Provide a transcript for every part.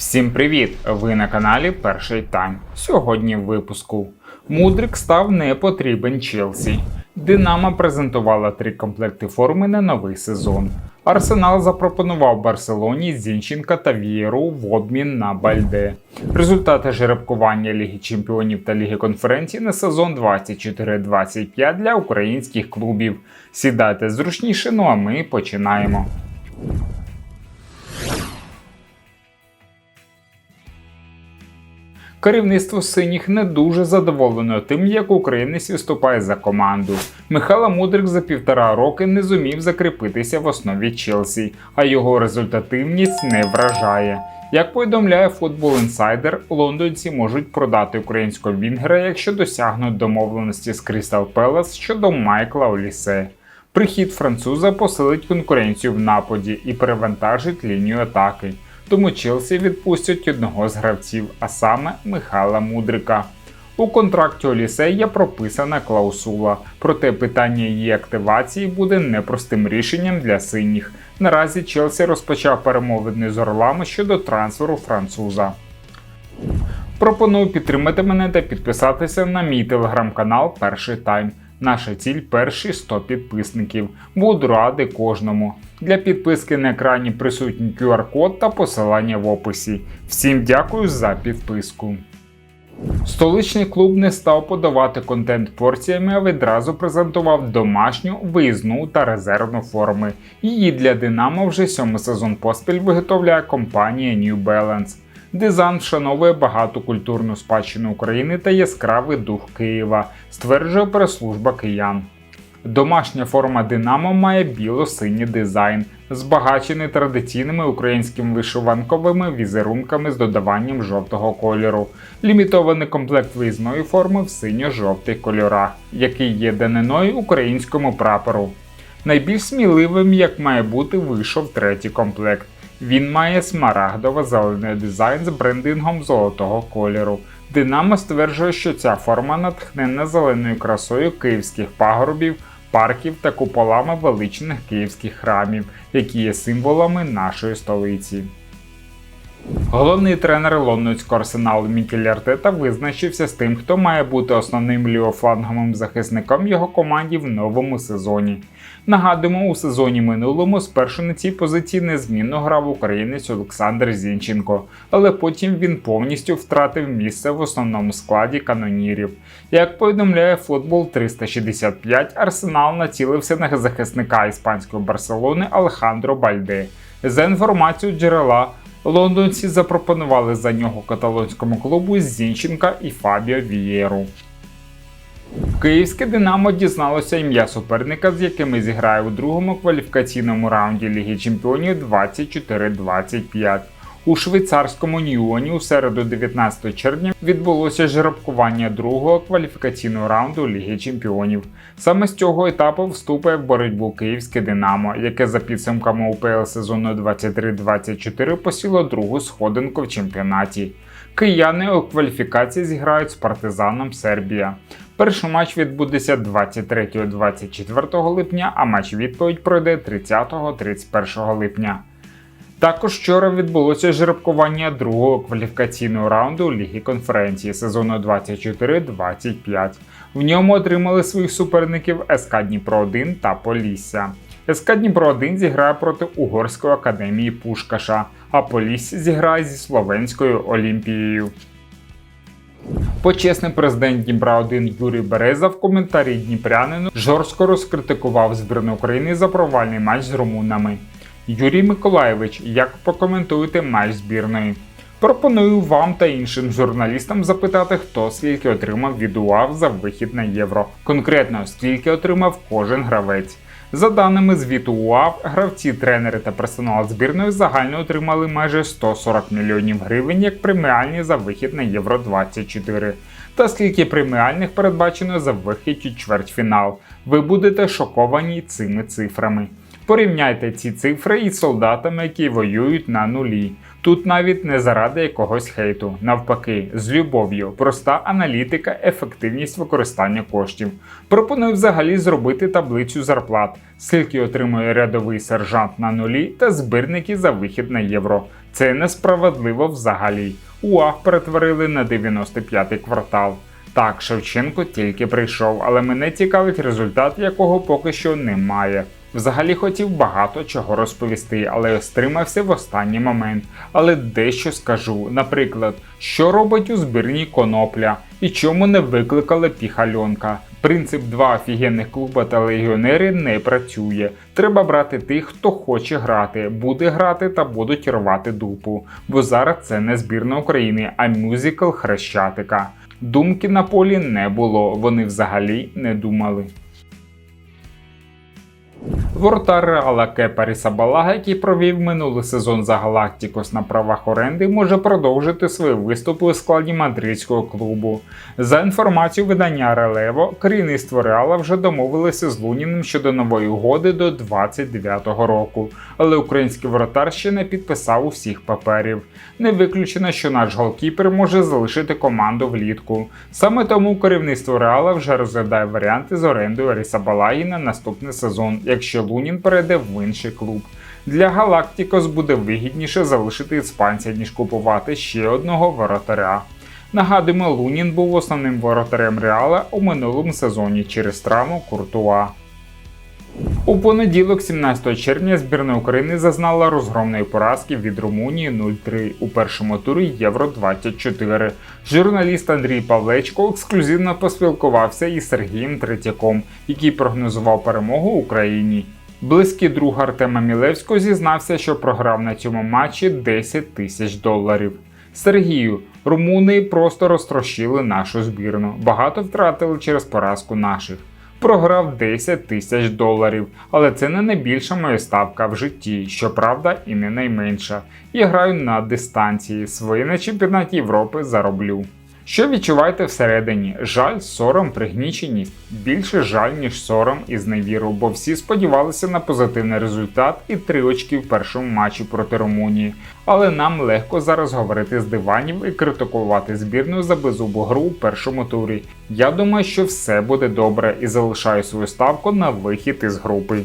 Всім привіт! Ви на каналі Перший Тайм. Сьогодні в випуску. Мудрик став не потрібен Челсі. Динамо презентувала три комплекти форми на новий сезон. Арсенал запропонував Барселоні Зінченка та Вієру в обмін на Бальде. Результати жеребкування Ліги Чемпіонів та Ліги конференцій на сезон 24-25 для українських клубів. Сідайте зручніше, ну а ми починаємо. Керівництво синіх не дуже задоволено тим, як українець виступає за команду. Михайло Мудрик за півтора роки не зумів закріпитися в основі Челсі, а його результативність не вражає. Як повідомляє Football Insider, лондонці можуть продати українського вінгера, якщо досягнуть домовленості з Crystal Palace щодо Майкла Олісе. Прихід француза посилить конкуренцію в нападі і перевантажить лінію атаки. Тому Челсі відпустять одного з гравців, а саме Михайла Мудрика. У контракті Олісе є прописана клаусула, проте питання її активації буде непростим рішенням для синіх. Наразі Челсі розпочав перемовини з Орлами щодо трансферу француза. Пропоную підтримати мене та підписатися на мій телеграм-канал Перший Тайм. Наша ціль перші 100 підписників. Буду радий кожному. Для підписки на екрані присутній QR-код та посилання в описі. Всім дякую за підписку. Столичний клуб не став подавати контент порціями, а відразу презентував домашню, виїзну та резервну форми. Її для Динамо вже сьомий сезон поспіль виготовляє компанія New Balance. Дизайн вшановує багату культурну спадщину України та яскравий дух Києва, стверджує прес-служба киян. Домашня форма Динамо має біло-синій дизайн, збагачений традиційними українськими вишиванковими візерунками з додаванням жовтого кольору, лімітований комплект виїзної форми в синьо-жовтих кольорах, який є даниною українському прапору. Найбільш сміливим, як має бути, вийшов третій комплект. Він має смарагдово-зелений дизайн з брендингом золотого кольору. Динамо стверджує, що ця форма натхнена зеленою красою київських пагорбів, парків та куполами величних київських храмів, які є символами нашої столиці. Головний тренер лондонського арсеналу Мікель Артета визначився з тим, хто має бути основним лівофланговим захисником його команді в новому сезоні. Нагадуємо, у сезоні минулому спершу на цій позиції незмінно грав українець Олександр Зінченко, але потім він повністю втратив місце в основному складі канонірів. Як повідомляє футбол 365, Арсенал націлився на захисника іспанської Барселони Алехандро Бальде. За інформацією джерела. Лондонці запропонували за нього каталонському клубу Зінченка і Фабіо Вієру. Київське Динамо дізналося ім'я суперника, з якими зіграє у другому кваліфікаційному раунді Ліги Чемпіонів 24-25. У швейцарському Ньюоні у середу 19 червня відбулося жеребкування другого кваліфікаційного раунду Ліги Чемпіонів. Саме з цього етапу вступає в боротьбу київське Динамо, яке за підсумками УПЛ сезону 23-24 посіло другу сходинку в чемпіонаті. Кияни у кваліфікації зіграють з партизаном Сербія. Перший матч відбудеться 23-24 липня, а матч відповідь пройде 30-31 липня. Також вчора відбулося жеребкування другого кваліфікаційного раунду Ліги конференції сезону 24-25. В ньому отримали своїх суперників СК Дніпро 1 та Полісся. СК Дніпро 1 зіграє проти Угорської академії Пушкаша, а Полісся зіграє зі Словенською Олімпією. Почесний президент Дніпра 1 Юрій Береза в коментарі Дніпрянину жорстко розкритикував збірну України за провальний матч з румунами. Юрій Миколаєвич, як прокоментуєте матч збірної? Пропоную вам та іншим журналістам запитати, хто скільки отримав від УАВ за вихід на євро. Конкретно скільки отримав кожен гравець. За даними звіту УАВ, гравці, тренери та персонал збірної загально отримали майже 140 мільйонів гривень як преміальні за вихід на Євро 24. Та скільки преміальних передбачено за вихід у чвертьфінал. Ви будете шоковані цими цифрами. Порівняйте ці цифри із солдатами, які воюють на нулі. Тут навіть не заради якогось хейту, навпаки, з любов'ю, проста аналітика, ефективність використання коштів. Пропоную взагалі зробити таблицю зарплат, скільки отримує рядовий сержант на нулі та збірники за вихід на євро. Це несправедливо взагалі. УАГ перетворили на 95-й квартал. Так, Шевченко тільки прийшов, але мене цікавить результат, якого поки що немає. Взагалі хотів багато чого розповісти, але стримався в останній момент. Але дещо скажу. Наприклад, що робить у збірній конопля і чому не викликали піхальонка. Принцип два офігенних клуба та легіонери не працює. Треба брати тих, хто хоче грати, буде грати та будуть рвати дупу. Бо зараз це не збірна України, а мюзикл Хрещатика. Думки на полі не було, вони взагалі не думали. Воротар Реала Кепа Рісабалага, який провів минулий сезон за Галактикос на правах оренди, може продовжити свої виступи у складі мадридського клубу. За інформацією видання Релево, керівництво Реала вже домовилося з Луніним щодо нової угоди до 29-го року, але український воротар ще не підписав усіх паперів. Не виключено, що наш голкіпер може залишити команду влітку. Саме тому керівництво Реала вже розглядає варіанти з орендою Рісабалагі на наступний сезон, якщо Лунін перейде в інший клуб. Для Галактикос буде вигідніше залишити іспанця, ніж купувати ще одного воротаря. Нагадуємо, Лунін був основним воротарем Реала у минулому сезоні через травму Куртуа. У понеділок, 17 червня, збірна України зазнала розгромної поразки від Румунії 0-3 у першому турі Євро 24. Журналіст Андрій Павлечко ексклюзивно поспілкувався із Сергієм Третьяком, який прогнозував перемогу Україні. Близький друг Артема Мілевського зізнався, що програв на цьому матчі 10 тисяч доларів. Сергію, румуни просто розтрощили нашу збірну. Багато втратили через поразку наших. Програв 10 тисяч доларів, але це не найбільша моя ставка в житті, щоправда, і не найменша. Я граю на дистанції, свої на чемпіонаті Європи зароблю. Що відчуваєте всередині? Жаль, сором, пригніченість. Більше жаль, ніж сором і зневіру, бо всі сподівалися на позитивний результат і три очки в першому матчі проти Румунії. Але нам легко зараз говорити з диванів і критикувати збірну за беззубу гру у першому турі. Я думаю, що все буде добре і залишаю свою ставку на вихід із групи.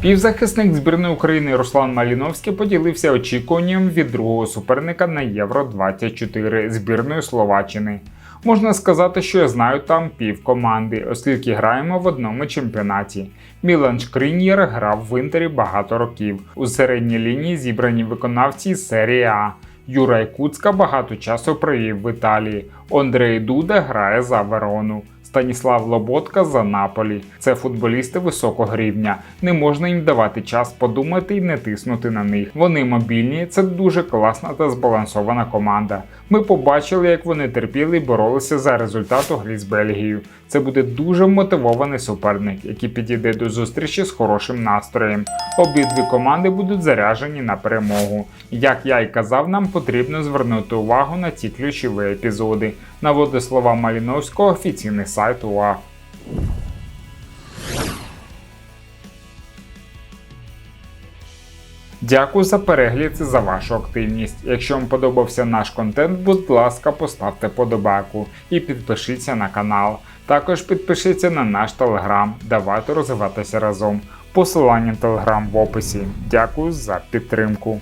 Півзахисник збірної України Руслан Маліновський поділився очікуванням від другого суперника на Євро 24 збірної Словаччини. Можна сказати, що я знаю там пів команди, оскільки граємо в одному чемпіонаті. Мілан Шкрінєр грав в інтері багато років. У середній лінії зібрані виконавці серії А. Юра Якуцька багато часу провів в Італії. Андрей Дуда грає за Верону. Станіслав Лоботка за Наполі. Це футболісти високого рівня. Не можна їм давати час подумати і не тиснути на них. Вони мобільні, це дуже класна та збалансована команда. Ми побачили, як вони терпіли і боролися за результат у грі з Бельгією. Це буде дуже мотивований суперник, який підійде до зустрічі з хорошим настроєм. Обидві команди будуть заряжені на перемогу. Як я й казав, нам потрібно звернути увагу на ці ключові епізоди. Наводить слова Маліновського офіційний сайт УА. Дякую за перегляд і за вашу активність. Якщо вам подобався наш контент, будь ласка, поставте подобайку і підпишіться на канал. Також підпишіться на наш телеграм. Давайте розвиватися разом. Посилання телеграм в описі. Дякую за підтримку.